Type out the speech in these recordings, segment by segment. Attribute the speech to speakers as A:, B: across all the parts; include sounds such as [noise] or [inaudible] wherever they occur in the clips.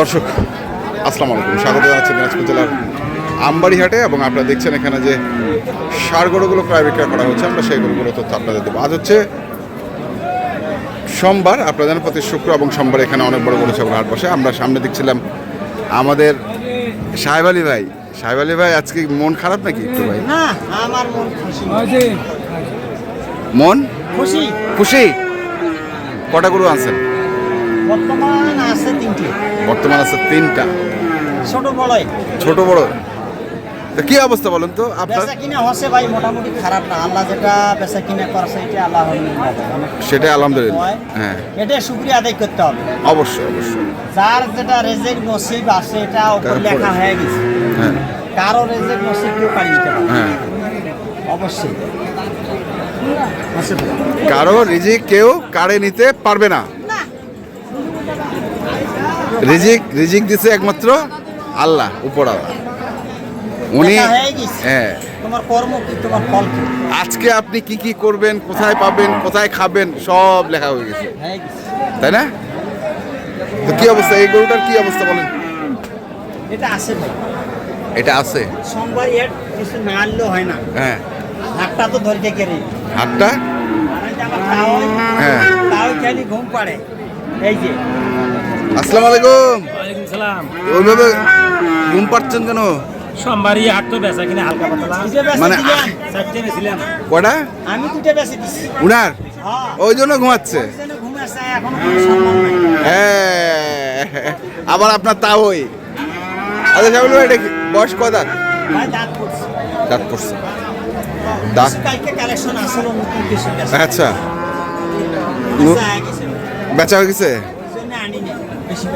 A: দর্শক আসসালামু আলাইকুম। স্বাগত জানাচ্ছি দিনাজপুর জেলার আমবাড়িহাটে এবং আপনারা দেখছেন এখানে যে সার গরুগুলো ক্রয় বিক্রয় করা হচ্ছে আমরা সেই গরুগুলো তথ্য আপনাদের দেবো। আজ হচ্ছে সোমবার আপনারা জানেন প্রতি শুক্র এবং সোমবার এখানে অনেক বড় গরু ছাগল হাট বসে। আমরা সামনে দেখছিলাম আমাদের সাহেব আলী ভাই। সাহেব আলী ভাই আজকে মন খারাপ নাকি একটু ভাই?
B: না আমার মন খুশি।
A: মন?
B: খুশি।
A: খুশি? কটা গরু আনছেন?
B: বর্তমান আছে তিনটে।
A: বর্তমান আছে তিনটা।
B: ছোট বড়ই।
A: ছোট বড়। তা কি অবস্থা বলেন তো? আপনার
B: বেচা কিনা হচ্ছে ভাই মোটামুটি খারাপ না। আল্লাহ যেটা বেচা কিনা করছে এটা আল্লাহ
A: সেটা আলহামদুলিল্লাহ। হ্যাঁ।
B: এটা শুক্রিয়া আদায় করতে হবে।
A: অবশ্যই অবশ্যই।
B: যার যেটা রেজেক নসিব আছে এটা উপর। লেখা হয়ে গেছে।
A: হ্যাঁ।
B: কারও রেজেক নসিব কেউ নিতে পারে
A: হ্যাঁ।
B: অবশ্যই?
A: কারও রিজিক কেউ কাড়ে নিতে পারবে না। রিজিক রিজিক দিছে একমাত্র আল্লাহ উপর আল্লাহ। উনি
B: হয়ে তোমার কর্ম কি? তোমার ফল কি?
A: আজকে আপনি কি কি করবেন কোথায় পাবেন কোথায় খাবেন সব লেখা হয়ে গেছে। তাই না? তো কি অবস্থা? এই গরুটার কি অবস্থা বলেন?
B: এটা আছে ভাই।
A: এটা আছে।
B: সোমবার এর কিছু না আনলেও হয় না।
A: হ্যাঁ।
B: হাতটা তো ধরে থেকে রে
A: হাতটা হ্যাঁ।
B: তাও খেলি ঘুম পাড়ে। এই যে।
A: আসসালামু আলাইকুম
C: ওয়ালাইকুম সালাম।
A: ওইভাবে ঘুম পাচ্ছেন কেন?
C: সোমবারই হাট তো বেচা কিনা হালকা পাতলা।
A: মানে
C: বেছিলাম
A: কটা
B: আমি দুটো বেশি দিছি।
A: উনার?
B: হ্যাঁ।
A: ওই জন্য ঘুমাচ্ছে। হ্যাঁ। আবার আপনার তা ওই আচ্ছা এটা কি বয়স কয় দাঁত?
B: পড়ছে।
A: দাঁত
B: গেছে।
A: আচ্ছা।
B: বেচা হয়ে গেছে? বেশি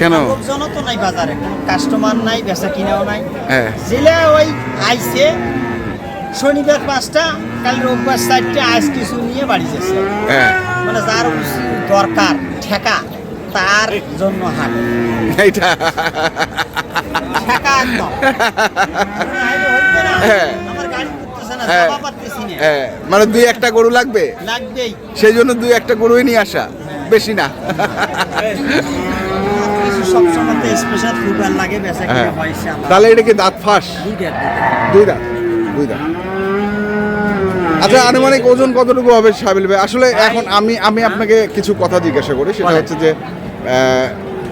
A: কেন?
B: লোকজনও তো নাই বাজারে। কোনো কাস্টমার নাই বেচা কিনাও নাই।
A: হ্যাঁ।
B: জেলে ওই আইসে শনিবার পাঁচটা কাল রোববার চারটে আজ কিছু নিয়ে বাড়ি যাচ্ছে।
A: হ্যাঁ।
B: মানে যার দরকার ঠেকা তার জন্য হাট।
A: এইটা।
B: ঠেকা একদম।
A: হ্যাঁ। হ্যাঁ। হ্যাঁ, মানে দুই একটা গরু লাগবে?
B: লাগবেই।
A: সেই জন্য দুই একটা গরুই নিয়ে আসা। বেশি না। হ্যাঁ।
B: হয়।
A: তাহলে এটা কি দাঁত ফাঁস। দুই দাঁত দুই দাঁত। আচ্ছা আনুমানিক ওজন কতটুকু হবে সাবিল ভাই? আসলে এখন আমি আমি আপনাকে কিছু কথা জিজ্ঞাসা করি সেটা হচ্ছে যে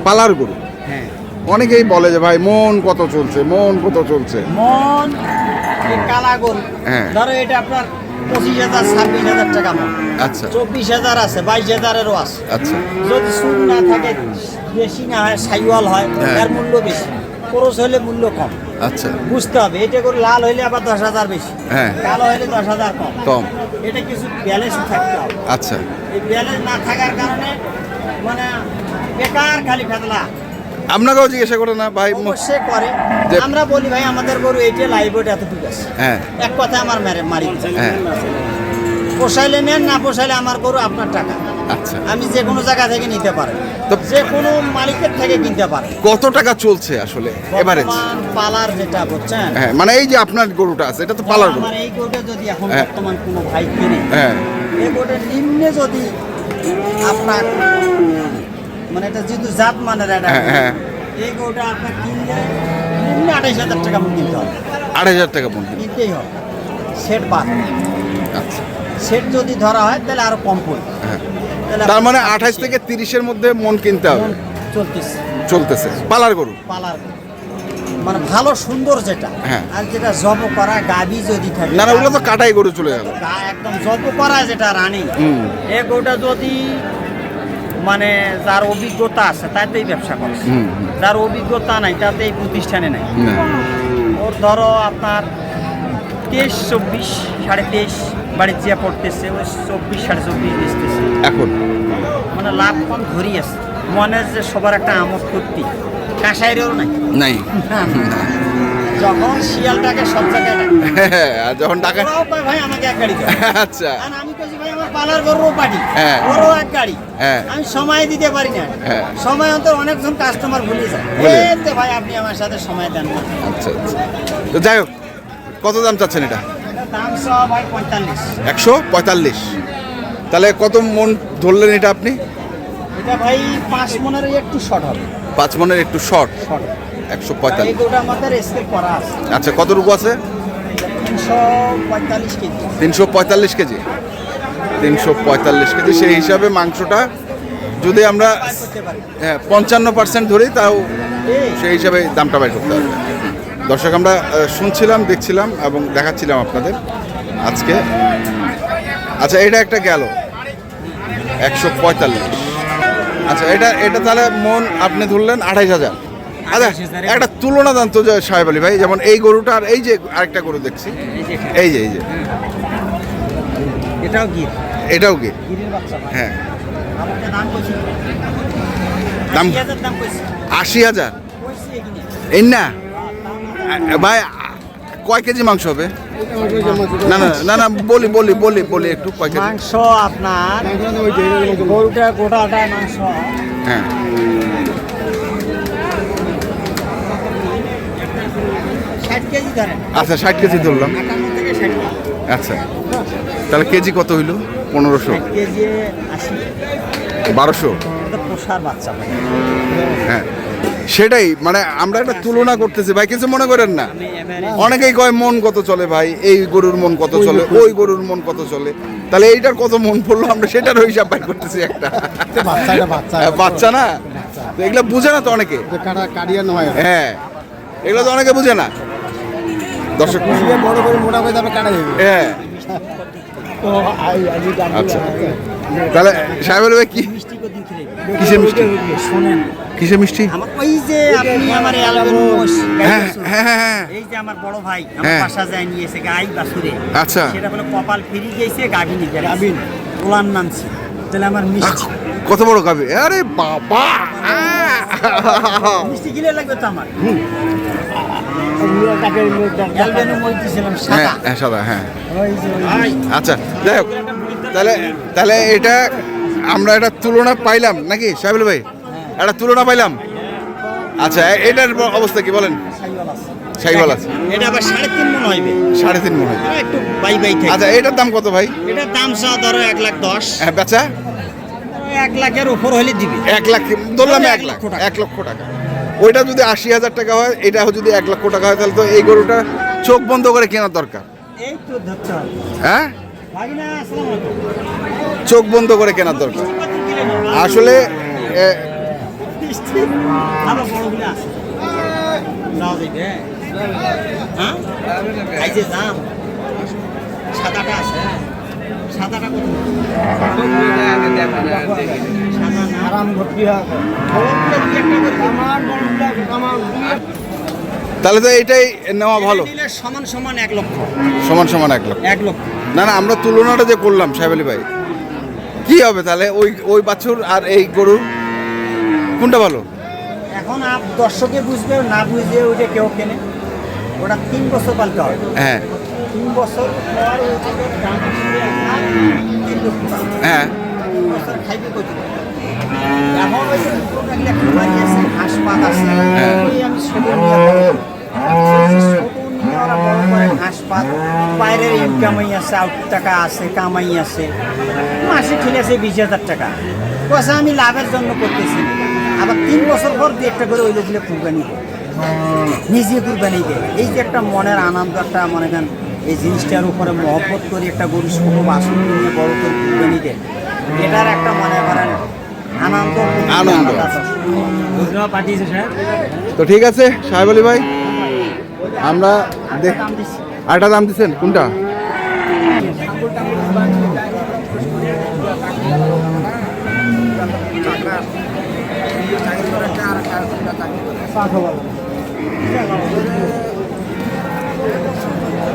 A: পালার গরু।
B: হ্যাঁ।
A: অনেকেই বলে যে ভাই মন কত চলছে? মন কত চলছে?
B: মন কালা গরু।
A: হ্যাঁ।
B: ধরো এটা আপনার পঁচিশ হাজার ছাব্বিশ হাজার টাকা মন।
A: আচ্ছা।
B: চব্বিশ হাজার আছে বাইশ হাজারেরও আছে।
A: আচ্ছা।
B: যদি সুদ না থাকে বেশি না হয় সাইওয়াল হয়
A: হ্যাঁ।
B: তার মূল্য বেশি। খরচ হলে মূল্য কম।
A: আচ্ছা।
B: বুঝতে হবে এটা করে লাল হইলে আবার দশ হাজার বেশি।
A: হ্যাঁ।
B: কালো হইলে দশ হাজার কম।
A: কম।
B: এটা কিছু ব্যালেন্স থাকতে হবে।
A: আচ্ছা।
B: এই ব্যালেন্স না থাকার কারণে মানে বেকার খালি ফেতলা।
A: আপনাকেও জিজ্ঞাসা করে না ভাই
B: সে করে। আমরা বলি ভাই আমাদের গরু এইটা লাইভ ওটা এতটুকু আছে।
A: হ্যাঁ।
B: এক কথায় আমার মেরে মারি।
A: হ্যাঁ।
B: পোষাইলে নেন না পোষাইলে আমার গরু আপনার টাকা।
A: আচ্ছা।
B: আমি যে কোনো জায়গা থেকে নিতে পারেন
A: তো-
B: যে কোনো মালিকের থেকে কিনতে পারেন
A: কত টাকা চলছে আসলে এভারেজ
B: বর্তমান পালার যেটা বুঝছেন?
A: হ্যাঁ মানে এই যে আপনার গরুটা আছে এটা তো পালার গরু।
B: আমার এই গরুটা যদি এখন
A: হ্যাঁ।
B: বর্তমান কোনো ভাই কিনে
A: হ্যাঁ।
B: এই গরুটার নিম্নে যদি আপনার মানে এটা যেহেতু জাত মানের এটা
A: হ্যাঁ, হ্যাঁ।
B: এই গরুটা আপনার কিনলে নিম্নে আঠাইশ হাজার টাকা মন কিনতে হবে।
A: আড়াই হাজার টাকা পড়বে
B: কিনতেই হবে। সেট বাদ।
A: আচ্ছা।
B: সেট যদি ধরা হয় তাহলে আরও কম পড়বে।
A: হ্যাঁ।
B: তাহলে
A: তার মানে আঠাশ থেকে তিরিশের মধ্যে মন কিনতে হবে।
B: মন চলতেছে।
A: চলতেছে। পালার গরু।
B: পালার মানে ভালো সুন্দর যেটা। আর যেটা জব করা গাবি যদি থাকে
A: না ওগুলো তো কাটাই গরু চলে
B: গা- একদম জব করা যেটা রানিং। এ গরুটা যদি মানে যার অভিজ্ঞতা আছে তাতেই ব্যবসা করে। যার অভিজ্ঞতা নাই তাতে এই প্রতিষ্ঠানে নাই ওর ধরো আপনার তেইশ চব্বিশ সাড়ে তেইশ বাড়ির চেয়ে পড়তেছে ওই চব্বিশ সাড়ে চব্বিশ বেচতেছে।
A: এখন?
B: মানে লাভ কম ধরি আছে। মনে হয় যে সবার একটা আমোদ করতি কাঁসাইরেও নাই।
A: নাই।
B: যখন শিয়ালটাকে সব জায়গায় ডাকে,
A: আর যখন টাকা
B: ভাই আমাকে এক গাড়ি [laughs]
A: আচ্ছা।
B: পালার গরুও পাটি
A: হ্যাঁ।
B: এক গাড়ি।
A: হ্যাঁ।
B: আমি সময় দিতে পারি না।
A: হ্যাঁ।
B: সময় অন্তর অনেকজন কাস্টমার ভুলে যায়। ভাই আপনি আমার সাথে সময় দেন না।
A: আচ্ছা আচ্ছা। তো যাই হোক কত দাম চাচ্ছেন এটা?
B: দাম সব ভাই পঁয়তাল্লিশ।
A: একশো পঁয়তাল্লিশ। তাহলে কত মন ধরলেন এটা আপনি?
B: এটা ভাই পাঁচ মনের একটু শর্ট হবে।
A: পাঁচ মনের একটু শর্ট
B: শর্ট
A: একশো পঁয়তাল্লিশ।
B: আমাদের স্কেল করা আছে।
A: আচ্ছা কতটুকু আছে?
B: তিনশো পঁয়তাল্লিশ কেজি।
A: তিনশো পঁয়তাল্লিশ কেজি। সেই হিসাবে মাংসটা যদি আমরা হ্যাঁ পঞ্চান্ন পার্সেন্ট ধরি তাও সেই হিসাবে দামটা বাই করতে হবে। দর্শক, আমরা শুনছিলাম, দেখছিলাম এবং দেখাচ্ছিলাম আপনাদের আজকে। আচ্ছা এটা একটা গেল। একশো পঁয়তাল্লিশ। আচ্ছা এটা এটা তাহলে মন আপনি ধরলেন আঠাইশ হাজার। আচ্ছা একটা তুলনা দান তো সাহেব আলী ভাই, যেমন এই গরুটা আর এই যে আরেকটা গরু দেখছি।
B: এই যে
A: এই যে।
B: এটাও
A: এটাও কি। হ্যাঁ।
B: দাম? আশি হাজার
A: এই না? ভাই কয় কেজি মাংস হবে? না না না না বলি বলি বলি বলি একটু কয় কেজি।
B: মাংস আপনার গরুটা গোটাটা মাংস।
A: হ্যাঁ। আচ্ছা ষাট কেজি ধরলাম। আচ্ছা। তাহলে কেজি কত হইল? পনেরোশো।
B: কেজি
A: বারোশো? হ্যাঁ। সেটাই মানে আমরা একটা তুলনা করতেছি ভাই কিছু মনে করেন না। অনেকেই কয় মন কত চলে ভাই? এই গরুর মন কত চলে? ওই গরুর মন কত চলে? তাহলে এইটার কত মন পড়ল? আমরা সেটারও হিসাব বাই করতেছি একটা।
D: বাচ্চা বাচ্চা।
A: হ্যাঁ, বাচ্চা না? তো এগুলো বুঝে না তো অনেকে? হ্যাঁ। এগুলো তো অনেকে বুঝে না। দর্শক
D: বড় করে মোটা করে তারপরে কাটা যাবে
A: হ্যাঁ। আচ্ছা। তাহলে সাহেব ভাই কি? কিসের মিষ্টি?
B: শোনেন
A: কিসের মিষ্টি?
B: আমার ওই যে আপনি আমার
A: হ্যাঁ হ্যাঁ হ্যাঁ, হ্যাঁ।
B: এই যে আমার বড় ভাই আমার
A: হ্যাঁ।
B: বাসা যায় নিয়েছে গাই বাছুরে।
A: আচ্ছা।
B: সেটা বলে কপাল ফিরি গেছে গাভিনী গাভিন। ওলার নাম ছিল। তাহলে আমার মিষ্টি।
A: কত বড় কাবে আরে বাবা!
B: মিষ্টি গিলে লাগবে তো আমার?
A: হ্যাঁ
B: সাদা।
A: হ্যাঁ সাদা হ্যাঁ। আচ্ছা যাই হোক তাহলে তাহলে এটা আমরা একটা তুলনা পাইলাম নাকি সাহেবুল ভাই? একটা তুলনা পাইলাম? আচ্ছা এটার অবস্থা কি বলেন?
B: সাইওয়াল আছে। এটা আবার সাড়ে তিন মন হইবে।
A: সাড়ে তিন মনে হয়
B: একটু বাই বাই থাকে
A: আচ্ছা এটার দাম কত ভাই?
B: এটার দাম চা ধরো এক লাখ দশ।
A: হ্যাঁ বেচা?
B: এক লাখের উপর হলে দিবি।
A: এক লাখ ধরলাম এক লাখ।
B: লক্ষ
A: এক লক্ষ টাকা। ওইটা যদি আশি হাজার টাকা হয় এটা যদি এক লক্ষ টাকা হয় তাহলে তো এই গরুটা চোখ বন্ধ করে কেনার দরকার। হ্যাঁ? চোখ বন্ধ করে কেনার দরকার? আসলে
B: হ্যাঁ? সাদাটা কত
A: তাহলে তো এইটাই নেওয়া ভালো।
B: সমান সমান এক লক্ষ।
A: সমান সমান এক লক্ষ।
B: এক লক্ষ।
A: না না আমরা তুলনাটা যে করলাম সাহেব ভাই কি হবে তাহলে? ওই ওই বাছুর আর এই গরু কোনটা ভালো?
B: এখন আপ দর্শকে বুঝবে না বুঝবে ওইটা কেউ কেনে। ওটা তিন বছর পালতে হয়
A: হ্যাঁ।
B: তিন বছর পর।
A: হ্যাঁ।
B: এখন ওই আছে হাসপাত আছে
A: হ্যাঁ।
B: ওই আমি হাসপাত বাইরের ইনকামাই আছে আউট টাকা আছে কামাই আছে। মাসে ঠিক আছে বিশ হাজার টাকা। পয়সা আমি লাভের জন্য করতেছি। আবার তিন বছর পর দু একটা করে ওই লোকগুলো কুরবানি নিজে কুরবানি দেয়। এই যে একটা মনের আনন্দ একটা মনে করেন এই জিনিসটার উপরে মহব্বত করে একটা গরু ছোট বাসন নিয়ে বড় করে কুরবানি দেয় এটার একটা মনে করেন আনন্দ
A: আনন্দ।
B: আছে।
C: পাঠিয়েছে সাহেব
A: তো ঠিক আছে সাহেব আলী ভাই আমরা দেখ
B: দাম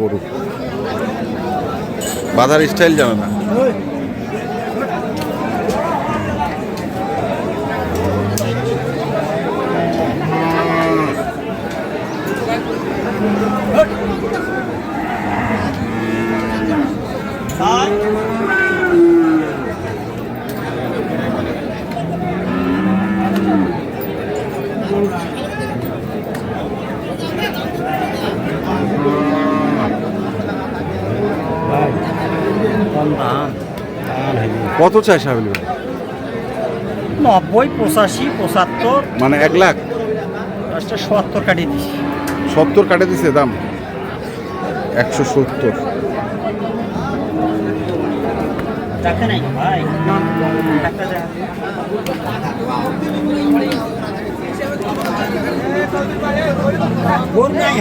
A: গরু। বাজার স্টাইল জানে না। কত চাই সাহেব ভাই?
B: নব্বই পঁচাশি পঁচাত্তর।
A: মানে এক লাখ?
B: সত্তর কাটিয়ে দিছি।
A: সত্তর কাটে দিছে দাম? একশো সত্তর।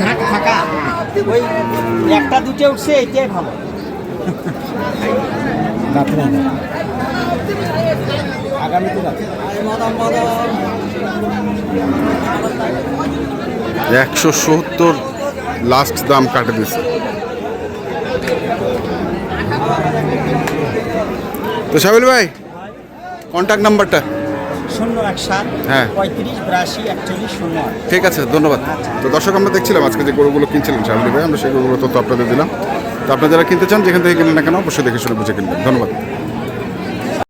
B: হাট ফাঁকা। ওই একটা দুটো উঠছে এটাই ভালো।
A: একশো সত্তর লাস্ট দাম কাটে দিছে। তো সাবিল ভাই কন্ট্যাক্ট নাম্বারটা
B: শূন্য এক সাত
A: হ্যাঁ।
B: পঁয়ত্রিশ বিরাশি একচল্লিশ শূন্য
A: ঠিক আছে ধন্যবাদ। তো দর্শক আমরা দেখছিলাম আজকে যে গরুগুলো কিনছিলেন সাবিল ভাই আমরা সেই গরুগুলো তথ্য আপনাদের দিলাম। তো আপনারা যারা কিনতে চান যেখান থেকে কিনেন না কেন অবশ্যই দেখে শুনে বুঝে কিনবেন। ধন্যবাদ।